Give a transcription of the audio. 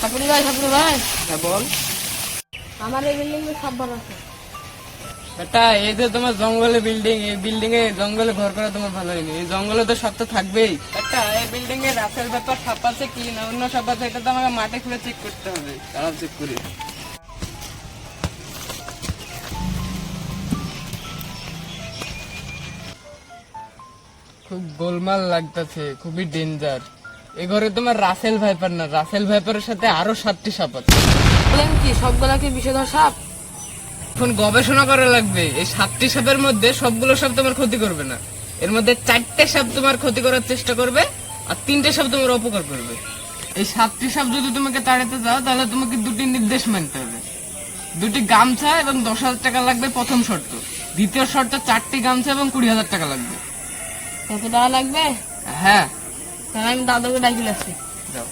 ভাই ভাই হ্যাঁ বল। আমার এই বিল্ডিং এ সব ভালো আছে। বেটা এই যে তোমার জঙ্গলে বিল্ডিং এই বিল্ডিং এ জঙ্গলে ঘর করা তোমার ভালো হয়নি। এই জঙ্গলে তো সব তো থাকবেই। বেটা এই বিল্ডিং এ রাতের ব্যাপার সাপ আছে কি না অন্য সাপ আছে এটা তো আমাকে মাঠে খুলে চেক করতে হবে। তারা চেক করি। খুব গোলমাল লাগতেছে খুবই ডেঞ্জার এ ঘরে তোমার রাসেল ভাইপার না রাসেল ভাইপারের সাথে আরও সাতটি সাপ আছে। বলেন কি সবগুলা কি বিষধর সাপ? এখন গবেষণা করা লাগবে এই সাতটি সাপের মধ্যে সবগুলো সাপ তোমার ক্ষতি করবে না। এর মধ্যে চারটে সাপ তোমার ক্ষতি করার চেষ্টা করবে আর তিনটে সাপ তোমার উপকার করবে। এই সাতটি সাপ যদি তোমাকে তাড়াতে যাও তাহলে তোমাকে দুটি নির্দেশ মানতে হবে। দুটি গামছা এবং দশ হাজার টাকা লাগবে প্রথম শর্ত। দ্বিতীয় শর্ত চারটি গামছা এবং কুড়ি হাজার টাকা লাগবে। কত টাকা লাগবে? হ্যাঁ। আমি দাদাকে ডাকি লাগছি যাও।